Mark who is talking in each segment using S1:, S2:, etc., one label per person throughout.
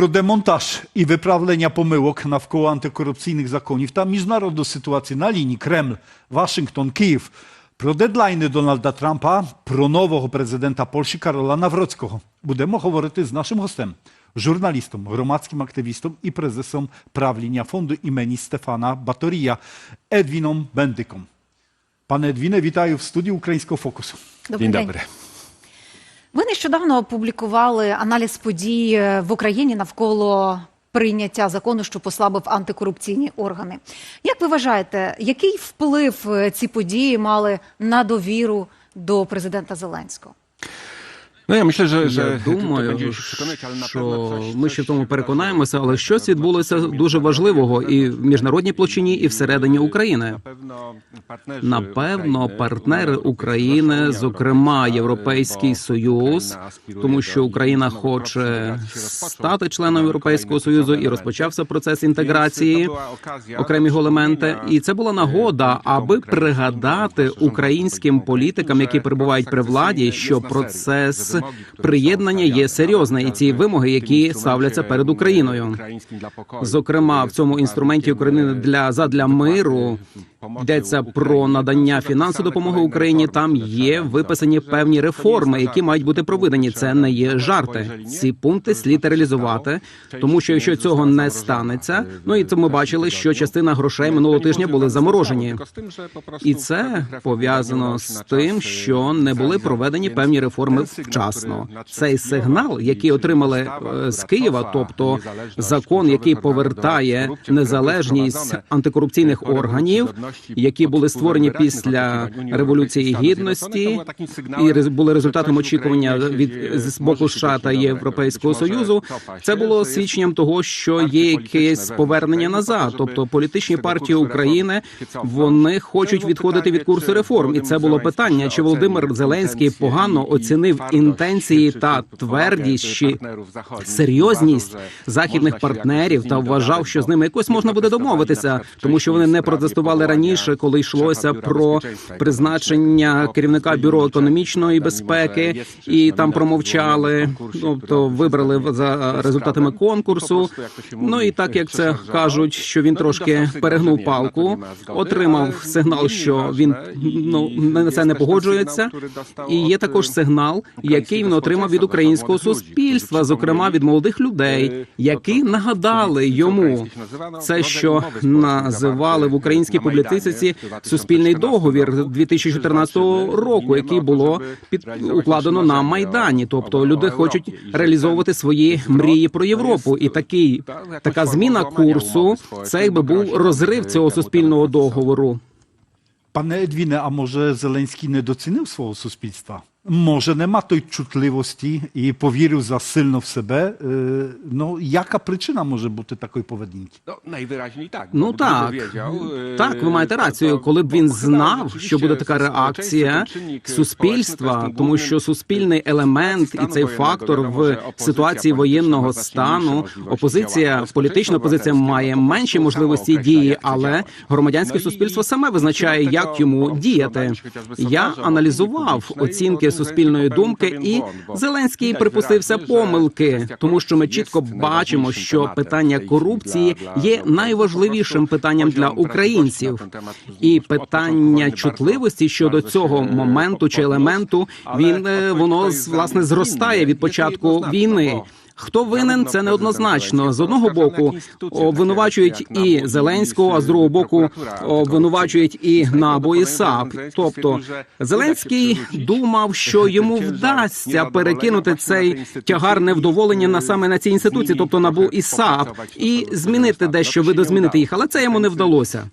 S1: Про демонтаж і виправлення помилок навколо антикорупційних законів та міжнародну ситуацію на лінії Кремль, Вашингтон, Київ. Про дедлайни Дональда Трампа, про нового президента Польщі Карола Навроцького. Будемо говорити з нашим гостем, журналістом, громадським активістом і президентом правління фонду імені Стефана Баторія Едвіном Бендиком. Пане Едвіне, вітаю в студії Українського фокусу.
S2: Добрий
S3: День
S2: день.
S3: добрий.
S2: Ви нещодавно опублікували аналіз подій е, в Україні навколо прийняття закону, що послабив антикорупційні органи. Як ви вважаєте, який вплив е, ці події мали на довіру до президента Зеленського?
S3: Ну, я myślę, że, że
S4: думаю, що ми ще в тому переконаємося, але щось відбулося дуже важливого і в міжнародній площині, і всередині України.
S3: Напевно, партнери України,
S4: зокрема Європейський Союз, тому що Україна хоче стати членом Європейського Союзу і розпочався процес інтеграції. Окремі
S3: do
S4: елементи, і це була нагода,
S3: е,
S4: аби пригадати українським політикам, які перебувають при владі, що процес приєднання є серйозний, і ці вимоги, які ставляться перед Україною. Зокрема, в цьому інструменті України для задля миру йдеться про надання фінансової допомоги Україні. Там є виписані певні реформи, які мають бути проведені. Це не є жарти. Ці пункти слід реалізувати, тому що якщо цього не станеться, ну і це ми бачили, що частина грошей минулого тижня були заморожені. І це пов'язано з тим, що не були проведені певні реформи вчасно. Цей сигнал, який отримали з Києва, тобто закон, який повертає незалежність антикорупційних органів, які були створені після революції гідності, і були результатом очікування від з боку США та Європейського союзу. Це було свідченням того, що є якесь повернення назад. Тобто політичні партії України вони хочуть відходити від курсу реформ. І це було питання, чи Володимир Зеленський погано оцінив інтенції та твердість чи серйозність західних партнерів та вважав, що з ними якось можна буде домовитися, тому що вони не протестували раніше, коли йшлося про призначення керівника бюро економічної безпеки, і там промовчали. Тобто вибрали за результатами конкурсу. Ну і так як це кажуть, що він трошки перегнув палку, отримав сигнал, що він ну на це не погоджується. І є також сигнал, який він отримав від українського суспільства, зокрема від молодих людей, які нагадали йому це, що називали в українській публіцистиці суспільний договір 2014 року, який було під укладено на майдані. Тобто люди хочуть реалізовувати свої мрії про Європу, і такий така зміна курсу це якби був розрив цього суспільного договору.
S1: Пане Едвіне, а може Зеленський не доцінив свого суспільства? Може, нема той чутливості і повірив за сильно в себе. Е, Ну, яка причина може бути такої поведінки?
S3: No, najwyraźniej tak.
S4: Ну
S3: bo
S4: так,
S3: gdyby wiedział, e,
S4: так, ви маєте рацію.
S3: to
S4: Коли б він знав, що буде така реакція суспільства,
S3: społeczny, to jest
S4: тому що суспільний елемент і цей фактор в ситуації воєнного стану, опозиція, політична опозиція має менші можливості дії, але громадянське суспільство саме визначає, як йому діяти. Я аналізував оцінки суспільної думки, і Зеленський припустився помилки, тому що ми чітко бачимо, що питання корупції є найважливішим питанням для українців. І питання чутливості щодо цього моменту чи елементу, він е, воно власне зростає від початку війни. Хто винен, це неоднозначно. З одного боку обвинувачують і Зеленського, а з другого боку обвинувачують і. НАБУ і САП. Тобто Зеленський думав, що йому вдасться перекинути цей тягар невдоволення на саме на ці інституції, тобто НАБУ і САП, і змінити дещо, видозмінити їх, але це йому не вдалося.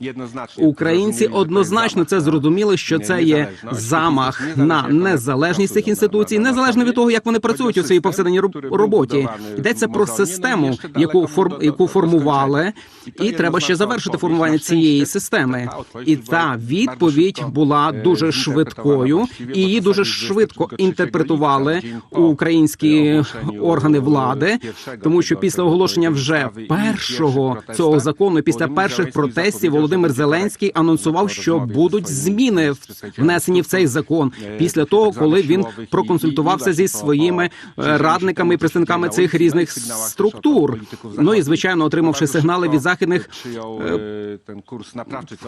S4: Українці однозначно це зрозуміли, що це є замах на незалежність цих інституцій, незалежно від того, як вони працюють у своїй
S3: był
S4: роботі. Йдеться про систему, яку форм яку формували, і треба ще завершити формування цієї системи. І та відповідь була
S3: e,
S4: дуже швидкою, і її дуже швидко інтерпретували українські
S3: e,
S4: органи
S3: e,
S4: влади, тому що після оголошення вже першого цього закону, після перших протестів Володимир Зеленський анонсував, що будуть зміни внесені в цей закон.
S3: Е,
S4: після того, коли він проконсультувався зі своїми е, радниками і представниками цих цих різних структур. Ну і звичайно, отримавши сигнали від західних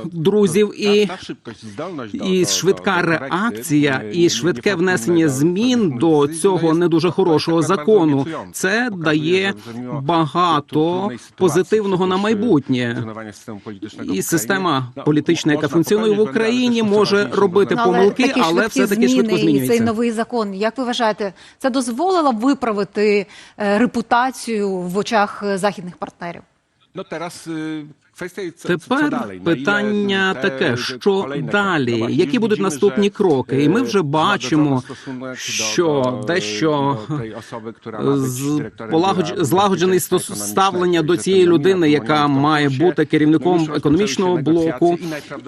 S4: друзів і- і швидка реакція, і швидке внесення змін до цього не дуже хорошого закону. Це дає багато позитивного на майбутнє. І система політична, яка функціонує в Україні, може робити помилки, але все таки швидко
S2: І цей новий закон. Як ви вважаєте, це дозволило б виправити е, репутацію в очах е, західних партнерів?
S3: Ну, teraz
S4: Тепер питання таке, що далі, які будуть наступні кроки, і ми
S3: e,
S4: вже бачимо, що полагодж...
S3: biura
S4: злагоджений ставлення до цієї людини, яка має бути керівником економічного блоку,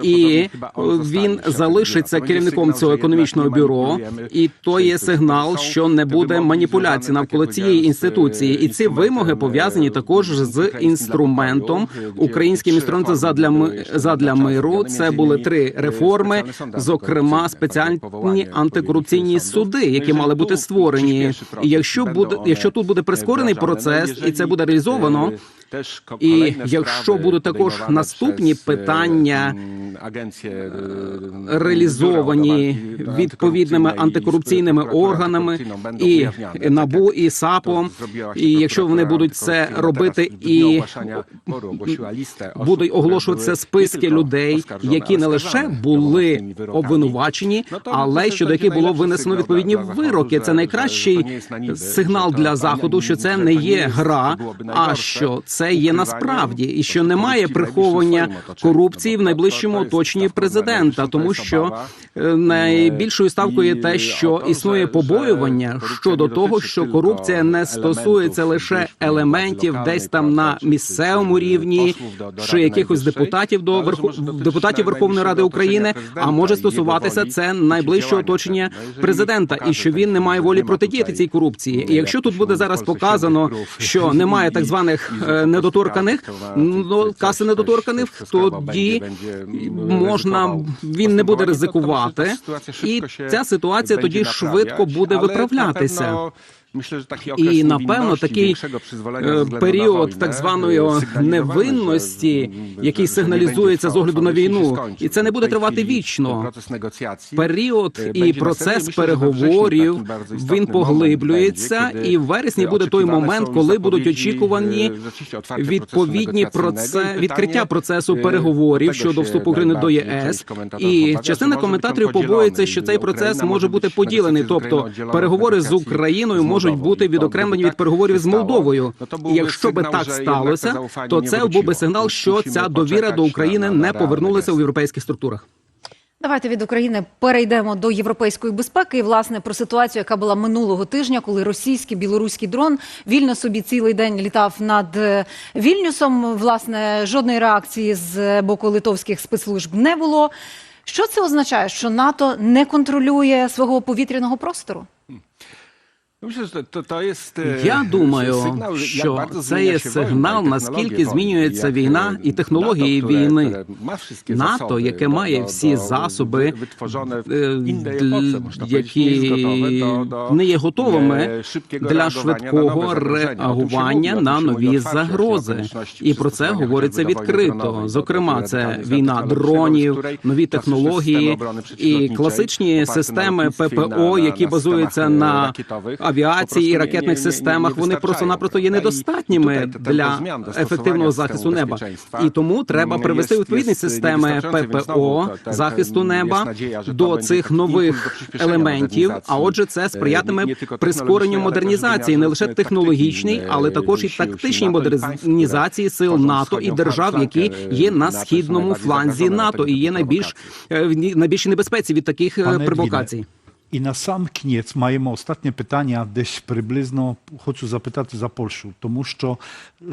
S4: і він залишиться керівником цього економічного бюро, і то є сигнал, що не буде
S3: związane,
S4: навколо цієї інституції. І ці вимоги пов'язані
S3: e,
S4: також з інструментом,
S3: покою,
S4: інструментом
S3: reformy
S4: задля задля миру. Це були три реформи, зокрема спеціальні антикорупційні суди, які мали бути створені. І якщо буде, якщо тут буде прискорений процес, і це буде реалізовано.
S3: E, ko-
S4: І якщо будуть також наступні
S3: e,
S4: питання
S3: e,
S4: реалізовані відповідними антикорупційними органами і НАБУ і
S3: zrobiła
S4: І якщо вони будуть це робити і будуть оголошуватися списки людей, які не лише були обвинувачені, але щодо яких було винесено відповідні вироки. Це найкращий сигнал для заходу, що це не є гра, а що це є насправді, і що немає приховання корупції в
S3: to-
S4: найближчому оточенні президента, тому що е, найбільшою ставкою є те, що існує побоювання щодо того, що корупція не стосується лише елементів десь там на місцевому рівні, чи якихось депутатів до верху депутатів Верховної Ради України, а може стосуватися це найближчого оточення президента, і що він не має волі протидіяти цій корупції. І якщо тут буде зараз показано, що немає так званих е, недоторканих, ну каси недоторканих, тоді можна він не буде ризикувати, і ця ситуація тоді швидко буде виправлятися. І напевно такий період так званої невинності, який сигналізується з огляду на війну, і це не буде тривати вічно.
S3: Процес
S4: Період і процес переговорів він поглиблюється, і в вересні буде той момент, коли будуть очікувані відповідні
S3: procesu
S4: проце
S3: negocjacyjnego. I
S4: відкриття процесу переговорів щодо вступу України до ЄС. І частина коментаторів
S3: бути
S4: побоюється, що цей процес може бути поділений. Тобто переговори з Україною
S3: з
S4: можуть бути відокремлені від переговорів з Молдовою. І якщо би так сталося, то це був би сигнал, що ця довіра до України не повернулася у європейських структурах.
S2: Давайте від України перейдемо до європейської безпеки. І, власне, про ситуацію, яка була минулого тижня, коли російський білоруський дрон вільно собі цілий день літав над е, Вільнюсом. Власне, жодної реакції з боку литовських спецслужб не було. Що це означає? Що НАТО не контролює свого повітряного простору?
S4: Я думаю, що це є сигнал, наскільки змінюється війна і
S3: e,
S4: технології війни. НАТО, яке має всі засоби, е, які не є готовими
S3: e,
S4: для швидкого реагування на нові загрози. І про це говориться відкрито. Зокрема, це війна дронів, нові технології і класичні системи ППО, які базуються на
S3: e,
S4: авіації і ракетних системах. Вони просто-напросто є недостатніми
S3: tempo
S4: для ефективного захисту неба. І тому треба
S3: mm,
S4: привести відповідні системи ППО
S3: te-
S4: захисту неба
S3: że to
S4: до цих нових елементів. А отже, це сприятиме прискоренню модернізації, не лише технологічній, але також і тактичній модернізації сил НАТО і держав, які є на східному фланзі НАТО і є найбільш е, в найбільшій небезпеці від таких е, провокацій.
S1: Едвіне, І на сам кінець маємо останнє питання, десь приблизно хочу запитати за Польщу, тому що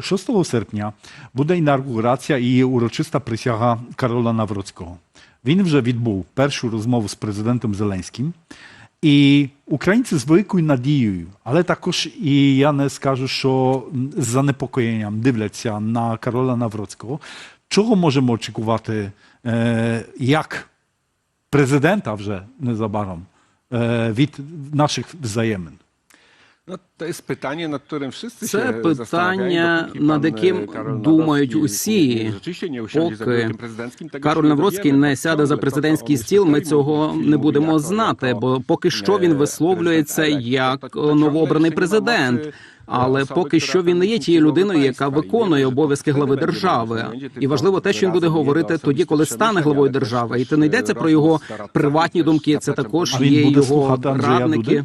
S1: 6 серпня буде інаугурація і урочиста присяга Карола Навроцького. Він вже відбув першу розмову з президентом Зеленським. І українці з великою надією, але також і я не скажу, що з занепокоєнням дивляться на Карола Навроцького. Чого можемо очікувати е, як президента вже незабаром E, wid naszych wzajemnych.
S5: No, to jest pytanie, nad którym wszyscy
S4: Це
S5: się
S4: питання, над яким
S5: e,
S4: думають усі, поки Кароль Навроцький не сяде за президентський стіл. Ми цього не будемо знати, бо поки що він
S5: е,
S4: висловлюється як новообраний президент. Але поки що він не є тією людиною, яка виконує обов'язки глави держави. І важливо те, що він буде говорити тоді, коли стане главою держави. І це не йдеться про його приватні думки. Це також є його радники.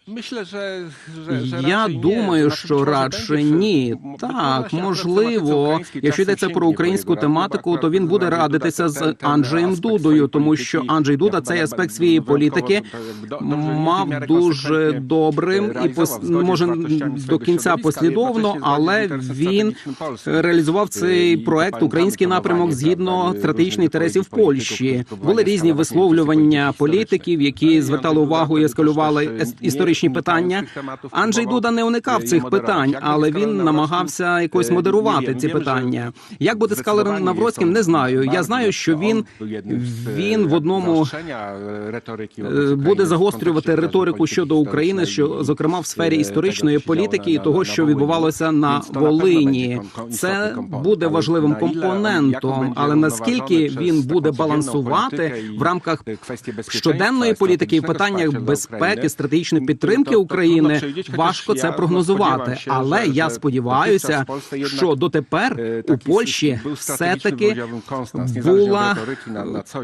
S4: Я думаю, що радше ні. Так, можливо, якщо йдеться про українську тематику, то він буде радитися з Анджеєм Дудою, тому що Анджей Дуда цей аспект своєї політики.
S5: до-
S4: мав дуже добрим і пос- може до кінця послідовно, але він реалізував цей проект Український напрямок згідно стратегічних інтересів Польщі. Були різні висловлювання політиків, які звертали увагу і ескалювали історичні
S5: уникав
S4: питання. Анджей Дуда не уникав
S5: е,
S4: цих питань, але він намагався якось
S5: е,
S4: модерувати ці питання. Як буде з Калером Навроцьким, не знаю. Я знаю, що він
S5: z,
S4: він в одному е, буде загострювати риторику щодо України, що зокрема в сфері
S5: е,
S4: історичної політики і того, що відбувалося на Волині. Це буде важливим компонентом, але наскільки він буде балансувати в рамках щоденної політики і питаннях безпеки, стратегічної
S5: to-
S4: підтримки
S5: to
S4: України, важко це прогнозувати. Але я сподіваюся,
S5: Polsce jednak,
S4: що дотепер
S5: e,
S4: у Польщі
S5: niezależnie od
S4: була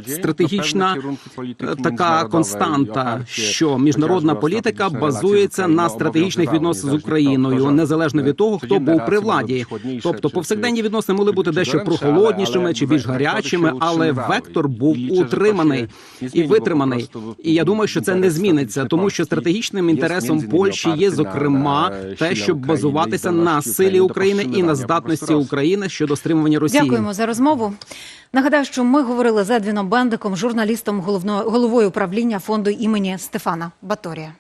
S4: стратегічна
S5: політики
S4: така константа, що міжнародна політика базується на стратегічних відносинах з Україною, незалежно від того, хто був при владі. Тобто повсякденні відносини могли бути дещо прохолоднішими чи більш гарячими, але вектор був утриманий і витриманий. І я думаю, що це не зміниться, тому що стратегічним
S5: є
S4: інтересом Польщі є, зокрема, те, щоб базуватися на силі
S5: України
S4: і на здатності України щодо стримування Росії.
S2: Дякуємо за розмову. Нагадаю, що ми говорили з Едвіном Бендиком, журналістом головного головою управління фонду імені Стефана Баторія.